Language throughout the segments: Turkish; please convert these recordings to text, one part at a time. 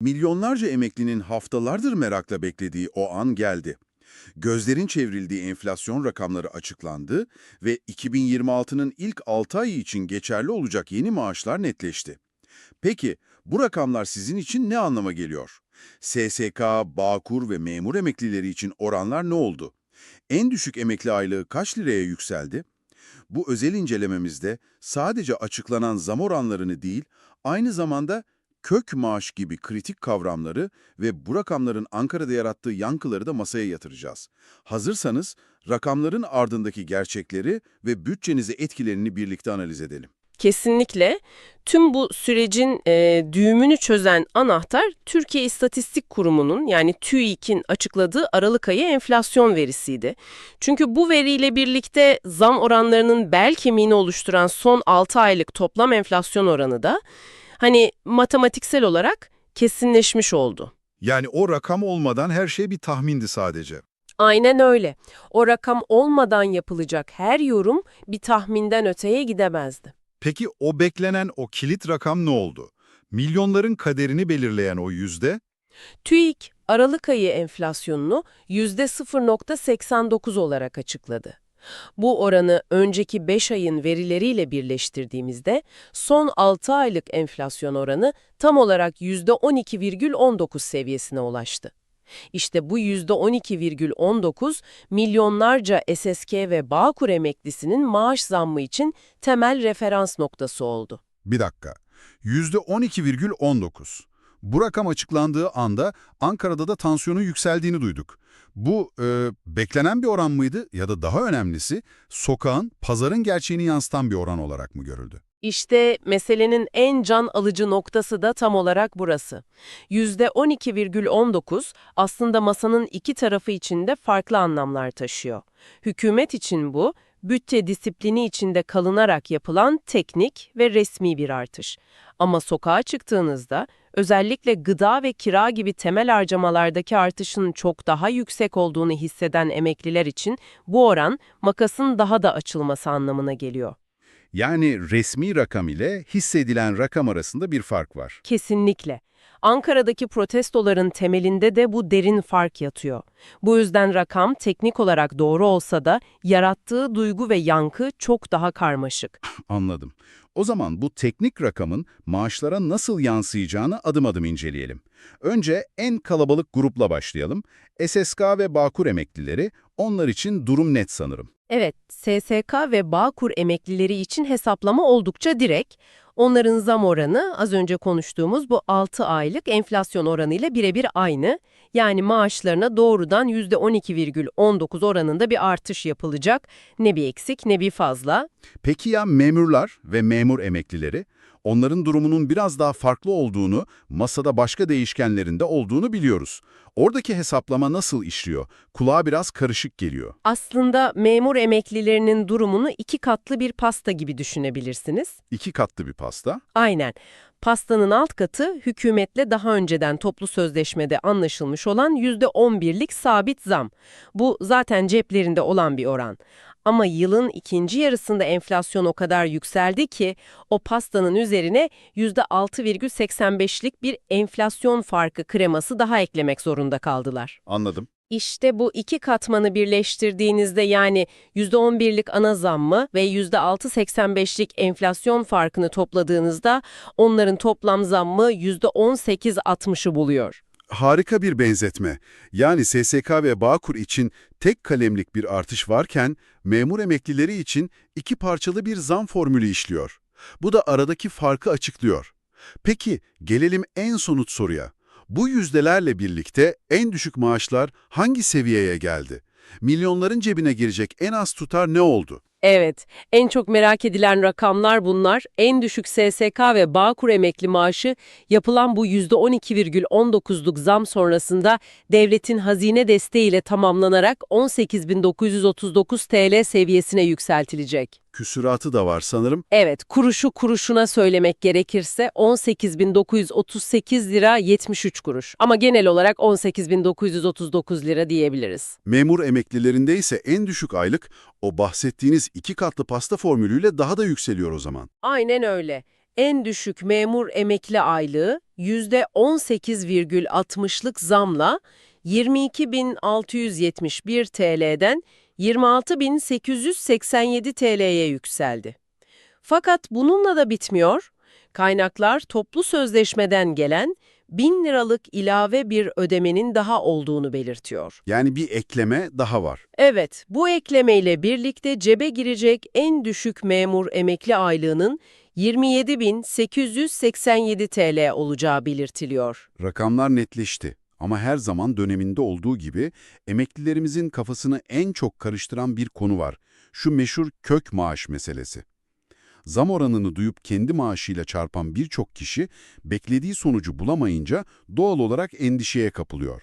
Milyonlarca emeklinin haftalardır merakla beklediği o an geldi. Gözlerin çevrildiği enflasyon rakamları açıklandı ve 2026'nın ilk 6 ayı için geçerli olacak yeni maaşlar netleşti. Peki bu rakamlar sizin için ne anlama geliyor? SSK, Bağkur ve memur emeklileri için oranlar ne oldu? En düşük emekli aylığı kaç liraya yükseldi? Bu özel incelememizde sadece açıklanan zam oranlarını değil, aynı zamanda kök maaş gibi kritik kavramları ve bu rakamların Ankara'da yarattığı yankıları da masaya yatıracağız. Hazırsanız rakamların ardındaki gerçekleri ve bütçenize etkilerini birlikte analiz edelim. Kesinlikle. Tüm bu sürecin e, düğümünü çözen anahtar Türkiye İstatistik Kurumu'nun yani TÜİK'in açıkladığı Aralık ayı enflasyon verisiydi. Çünkü bu veriyle birlikte zam oranlarının bel kemiğini oluşturan son 6 aylık toplam enflasyon oranı da hani matematiksel olarak kesinleşmiş oldu. Yani o rakam olmadan her şey bir tahmindi sadece. Aynen öyle. O rakam olmadan yapılacak her yorum bir tahminden öteye gidemezdi. Peki o beklenen o kilit rakam ne oldu? Milyonların kaderini belirleyen o yüzde, TÜİK, Aralık ayı enflasyonunu %0.89 olarak açıkladı. Bu oranı önceki 5 ayın verileriyle birleştirdiğimizde son 6 aylık enflasyon oranı tam olarak %12,19 seviyesine ulaştı. İşte bu %12,19 milyonlarca SSK ve Bağkur emeklisinin maaş zammı için temel referans noktası oldu. bir dakika, yüzde 12,19. Bu rakam açıklandığı anda Ankara'da da tansiyonun yükseldiğini duyduk. Bu e, beklenen bir oran mıydı ya da daha önemlisi sokağın, pazarın gerçeğini yansıtan bir oran olarak mı görüldü? İşte meselenin en can alıcı noktası da tam olarak burası. %12,19 aslında masanın iki tarafı içinde farklı anlamlar taşıyor. Hükümet için bu, bütçe disiplini içinde kalınarak yapılan teknik ve resmi bir artış. Ama sokağa çıktığınızda özellikle gıda ve kira gibi temel harcamalardaki artışın çok daha yüksek olduğunu hisseden emekliler için bu oran makasın daha da açılması anlamına geliyor. Yani resmi rakam ile hissedilen rakam arasında bir fark var. Kesinlikle. Ankara'daki protestoların temelinde de bu derin fark yatıyor. Bu yüzden rakam teknik olarak doğru olsa da yarattığı duygu ve yankı çok daha karmaşık. Anladım. O zaman bu teknik rakamın maaşlara nasıl yansıyacağını adım adım inceleyelim. Önce en kalabalık grupla başlayalım. SSK ve Bağkur emeklileri, onlar için durum net sanırım. Evet, SSK ve Bağkur emeklileri için hesaplama oldukça direkt. Onların zam oranı az önce konuştuğumuz bu 6 aylık enflasyon oranıyla birebir aynı. Yani maaşlarına doğrudan %12,19 oranında bir artış yapılacak. Ne bir eksik ne bir fazla. Peki ya memurlar ve memur emeklileri? Onların durumunun biraz daha farklı olduğunu, masada başka değişkenlerinde olduğunu biliyoruz. Oradaki hesaplama nasıl işliyor? Kulağa biraz karışık geliyor. Aslında memur emeklilerinin durumunu iki katlı bir pasta gibi düşünebilirsiniz. İki katlı bir pasta. Aynen. Pastanın alt katı hükümetle daha önceden toplu sözleşmede anlaşılmış olan %11'lik sabit zam. Bu zaten ceplerinde olan bir oran. Ama yılın ikinci yarısında enflasyon o kadar yükseldi ki o pastanın üzerine %6,85'lik bir enflasyon farkı kreması daha eklemek zorunda kaldılar. Anladım. İşte bu iki katmanı birleştirdiğinizde yani %11'lik ana zammı ve %6.85'lik enflasyon farkını topladığınızda onların toplam zammı %18.60'ı buluyor. Harika bir benzetme. Yani SSK ve Bağkur için tek kalemlik bir artış varken memur emeklileri için iki parçalı bir zam formülü işliyor. Bu da aradaki farkı açıklıyor. Peki gelelim en somut soruya. Bu yüzdelerle birlikte en düşük maaşlar hangi seviyeye geldi? Milyonların cebine girecek en az tutar ne oldu? Evet, en çok merak edilen rakamlar bunlar. En düşük SSK ve Bağkur emekli maaşı yapılan bu %12,19'luk zam sonrasında devletin hazine desteğiyle tamamlanarak 18.939 TL seviyesine yükseltilecek. Küsuratı da var sanırım. Evet, kuruşu kuruşuna söylemek gerekirse 18.938 lira 73 kuruş. Ama genel olarak 18.939 lira diyebiliriz. Memur emeklilerinde ise en düşük aylık o bahsettiğiniz iki katlı pasta formülüyle daha da yükseliyor o zaman. Aynen öyle. En düşük memur emekli aylığı %18,60'lık zamla 22.671 TL'den 26.887 TL'ye yükseldi. Fakat bununla da bitmiyor. Kaynaklar toplu sözleşmeden gelen 1000 liralık ilave bir ödemenin daha olduğunu belirtiyor. Yani bir ekleme daha var. Evet, bu eklemeyle birlikte cebe girecek en düşük memur emekli aylığının 27.887 TL olacağı belirtiliyor. Rakamlar netleşti. Ama her zaman döneminde olduğu gibi emeklilerimizin kafasını en çok karıştıran bir konu var. Şu meşhur kök maaş meselesi. Zam oranını duyup kendi maaşıyla çarpan birçok kişi beklediği sonucu bulamayınca doğal olarak endişeye kapılıyor.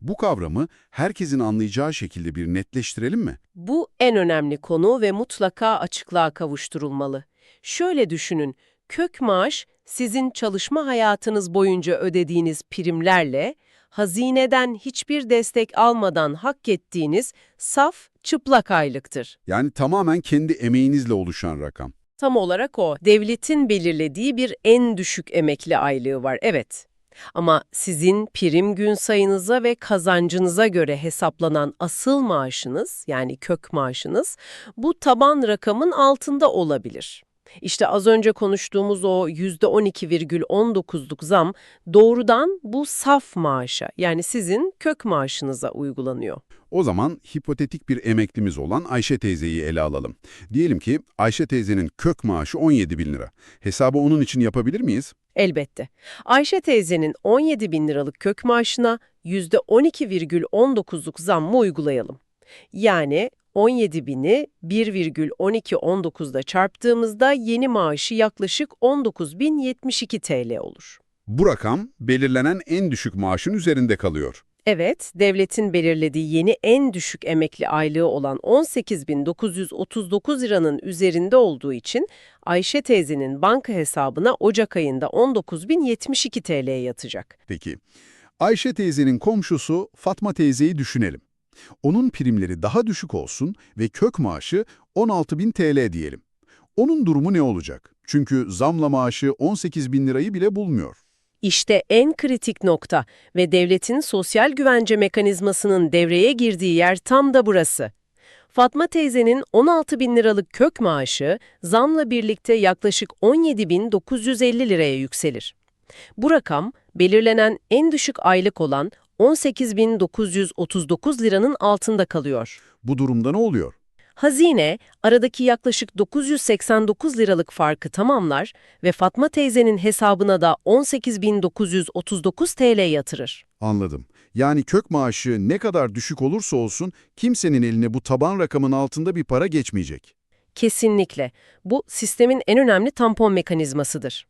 Bu kavramı herkesin anlayacağı şekilde bir netleştirelim mi? Bu en önemli konu ve mutlaka açıklığa kavuşturulmalı. Şöyle düşünün, kök maaş sizin çalışma hayatınız boyunca ödediğiniz primlerle, hazineden hiçbir destek almadan hak ettiğiniz saf, çıplak aylıktır. Yani tamamen kendi emeğinizle oluşan rakam. Tam olarak o. Devletin belirlediği bir en düşük emekli aylığı var, evet. Ama sizin prim gün sayınıza ve kazancınıza göre hesaplanan asıl maaşınız, yani kök maaşınız, bu taban rakamın altında olabilir. İşte az önce konuştuğumuz o %12,19'luk zam doğrudan bu saf maaşa, yani sizin kök maaşınıza uygulanıyor. O zaman hipotetik bir emeklimiz olan Ayşe teyzeyi ele alalım. Diyelim ki Ayşe teyzenin kök maaşı 17 bin lira. Hesabı onun için yapabilir miyiz? Elbette. Ayşe teyzenin 17 bin liralık kök maaşına %12,19'luk zammı uygulayalım. Yani 17 bini 1,1219'da çarptığımızda yeni maaşı yaklaşık 19.072 TL olur. Bu rakam belirlenen en düşük maaşın üzerinde kalıyor. Evet, devletin belirlediği yeni en düşük emekli aylığı olan 18.939 liranın üzerinde olduğu için Ayşe teyzenin banka hesabına Ocak ayında 19.072 TL yatacak. Peki, Ayşe teyzenin komşusu Fatma teyzeyi düşünelim. Onun primleri daha düşük olsun ve kök maaşı 16 bin TL diyelim. Onun durumu ne olacak? Çünkü zamla maaşı 18 bin lirayı bile bulmuyor. İşte en kritik nokta ve devletin sosyal güvence mekanizmasının devreye girdiği yer tam da burası. Fatma teyzenin 16 bin liralık kök maaşı zamla birlikte yaklaşık 17.950 liraya yükselir. Bu rakam belirlenen en düşük aylık olan 18.939 liranın altında kalıyor. Bu durumda ne oluyor? Hazine, aradaki yaklaşık 989 liralık farkı tamamlar ve Fatma teyzenin hesabına da 18.939 TL yatırır. Anladım. Yani kök maaşı ne kadar düşük olursa olsun kimsenin eline bu taban rakamın altında bir para geçmeyecek. Kesinlikle. Bu sistemin en önemli tampon mekanizmasıdır.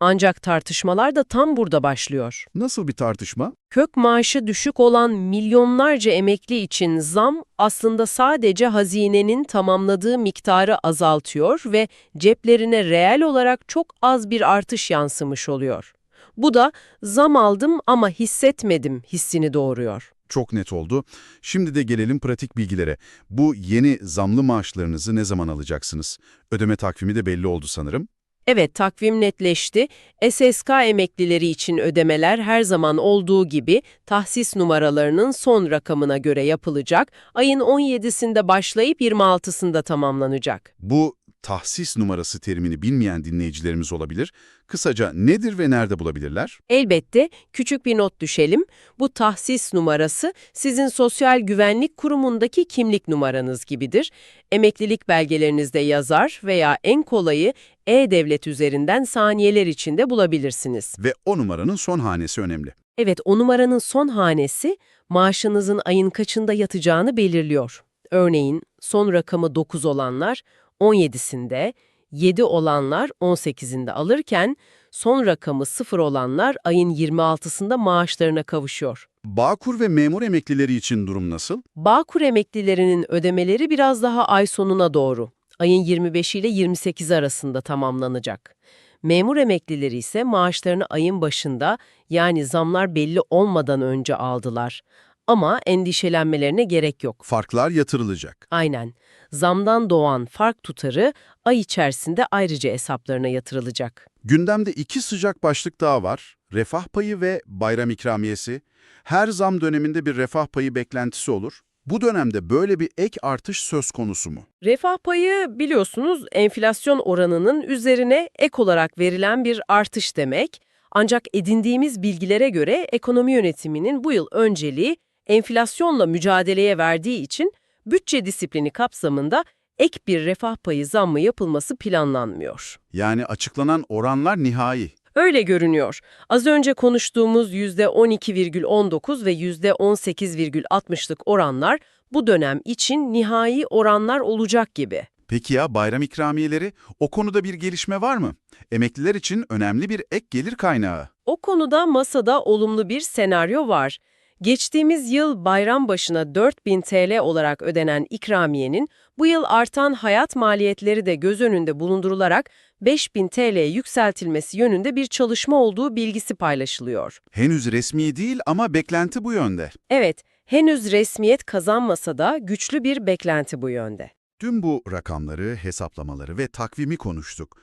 Ancak tartışmalar da tam burada başlıyor. Nasıl bir tartışma? Kök maaşı düşük olan milyonlarca emekli için zam aslında sadece hazinenin tamamladığı miktarı azaltıyor ve ceplerine reel olarak çok az bir artış yansımış oluyor. Bu da zam aldım ama hissetmedim hissini doğuruyor. Çok net oldu. Şimdi de gelelim pratik bilgilere. Bu yeni zamlı maaşlarınızı ne zaman alacaksınız? Ödeme takvimi de belli oldu sanırım. Evet, takvim netleşti. SSK emeklileri için ödemeler her zaman olduğu gibi tahsis numaralarının son rakamına göre yapılacak. Ayın 17'sinde başlayıp 26'sında tamamlanacak. Bu tahsis numarası terimini bilmeyen dinleyicilerimiz olabilir. Kısaca nedir ve nerede bulabilirler? Elbette küçük bir not düşelim. Bu tahsis numarası sizin Sosyal Güvenlik Kurumu'ndaki kimlik numaranız gibidir. Emeklilik belgelerinizde yazar veya en kolayı e-devlet üzerinden saniyeler içinde bulabilirsiniz. Ve o numaranın son hanesi önemli. Evet, o numaranın son hanesi maaşınızın ayın kaçında yatacağını belirliyor. Örneğin son rakamı 9 olanlar 17'sinde, 7 olanlar 18'inde alırken son rakamı 0 olanlar ayın 26'sında maaşlarına kavuşuyor. Bağkur ve memur emeklileri için durum nasıl? Bağkur emeklilerinin ödemeleri biraz daha ay sonuna doğru, ayın 25 ile 28 arasında tamamlanacak. Memur emeklileri ise maaşlarını ayın başında yani zamlar belli olmadan önce aldılar. Ama endişelenmelerine gerek yok. Farklar yatırılacak. Aynen. Zamdan doğan fark tutarı ay içerisinde ayrıca hesaplarına yatırılacak. Gündemde iki sıcak başlık daha var. Refah payı ve bayram ikramiyesi. Her zam döneminde bir refah payı beklentisi olur. Bu dönemde böyle bir ek artış söz konusu mu? Refah payı biliyorsunuz enflasyon oranının üzerine ek olarak verilen bir artış demek. Ancak edindiğimiz bilgilere göre ekonomi yönetiminin bu yıl önceliği enflasyonla mücadeleye verdiği için bütçe disiplini kapsamında ek bir refah payı zammı yapılması planlanmıyor. Yani açıklanan oranlar nihai. Öyle görünüyor. Az önce konuştuğumuz %12,19 ve %18,60'lık oranlar bu dönem için nihai oranlar olacak gibi. Peki ya bayram ikramiyeleri? O konuda bir gelişme var mı? Emekliler için önemli bir ek gelir kaynağı. O konuda masada olumlu bir senaryo var. Geçtiğimiz yıl bayram başına 4000 TL olarak ödenen ikramiyenin bu yıl artan hayat maliyetleri de göz önünde bulundurularak 5000 TL'ye yükseltilmesi yönünde bir çalışma olduğu bilgisi paylaşılıyor. Henüz resmi değil ama beklenti bu yönde. Evet, henüz resmiyet kazanmasa da güçlü bir beklenti bu yönde. Tüm bu rakamları, hesaplamaları ve takvimi konuştuk.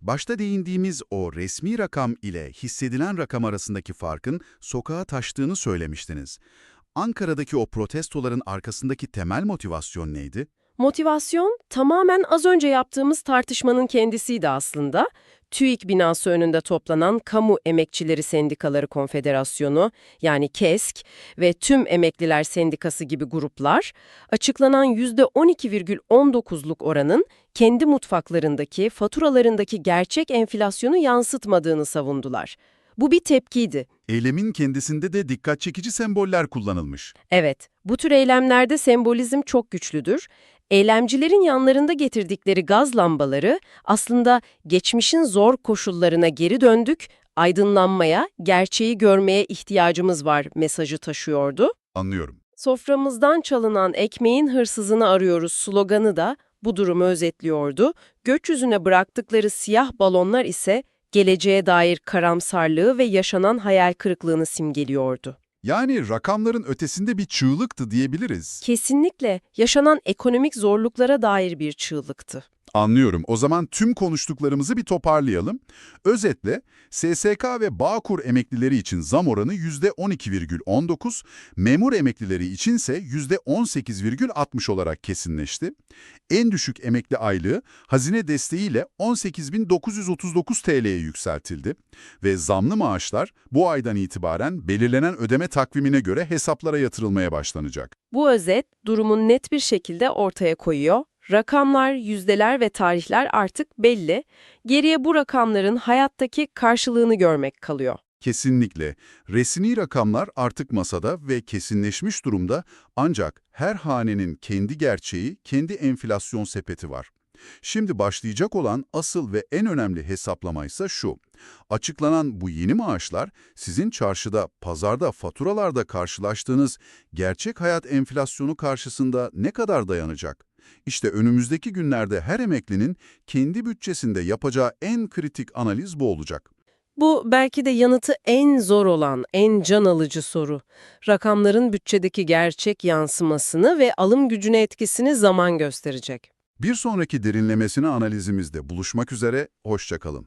Başta değindiğimiz o resmi rakam ile hissedilen rakam arasındaki farkın sokağa taştığını söylemiştiniz. Ankara'daki o protestoların arkasındaki temel motivasyon neydi? Motivasyon tamamen az önce yaptığımız tartışmanın kendisiydi aslında. TÜİK binası önünde toplanan Kamu Emekçileri Sendikaları Konfederasyonu yani KESK ve Tüm Emekliler Sendikası gibi gruplar açıklanan %12,19'luk oranın kendi mutfaklarındaki, faturalarındaki gerçek enflasyonu yansıtmadığını savundular. Bu bir tepkiydi. Eylemin kendisinde de dikkat çekici semboller kullanılmış. Evet, bu tür eylemlerde sembolizm çok güçlüdür. Eylemcilerin yanlarında getirdikleri gaz lambaları aslında geçmişin zor koşullarına geri döndük, aydınlanmaya, gerçeği görmeye ihtiyacımız var mesajı taşıyordu. Anlıyorum. Soframızdan çalınan ekmeğin hırsızını arıyoruz sloganı da bu durumu özetliyordu. Gökyüzüne bıraktıkları siyah balonlar ise geleceğe dair karamsarlığı ve yaşanan hayal kırıklığını simgeliyordu. Yani rakamların ötesinde bir çığlıktı diyebiliriz. Kesinlikle yaşanan ekonomik zorluklara dair bir çığlıktı. Anlıyorum. O zaman tüm konuştuklarımızı bir toparlayalım. Özetle SSK ve Bağkur emeklileri için zam oranı %12,19, memur emeklileri içinse %18,60 olarak kesinleşti. En düşük emekli aylığı hazine desteğiyle 18.939 TL'ye yükseltildi ve zamlı maaşlar bu aydan itibaren belirlenen ödeme takvimine göre hesaplara yatırılmaya başlanacak. Bu özet durumun net bir şekilde ortaya koyuyor. Rakamlar, yüzdeler ve tarihler artık belli. Geriye bu rakamların hayattaki karşılığını görmek kalıyor. Kesinlikle. Resmi rakamlar artık masada ve kesinleşmiş durumda ancak her hanenin kendi gerçeği, kendi enflasyon sepeti var. Şimdi başlayacak olan asıl ve en önemli hesaplama ise şu. Açıklanan bu yeni maaşlar sizin çarşıda, pazarda, faturalarda karşılaştığınız gerçek hayat enflasyonu karşısında ne kadar dayanacak? İşte önümüzdeki günlerde her emeklinin kendi bütçesinde yapacağı en kritik analiz bu olacak. Bu belki de yanıtı en zor olan, en can alıcı soru. Rakamların bütçedeki gerçek yansımasını ve alım gücüne etkisini zaman gösterecek. Bir sonraki derinlemesine analizimizde buluşmak üzere, hoşçakalın.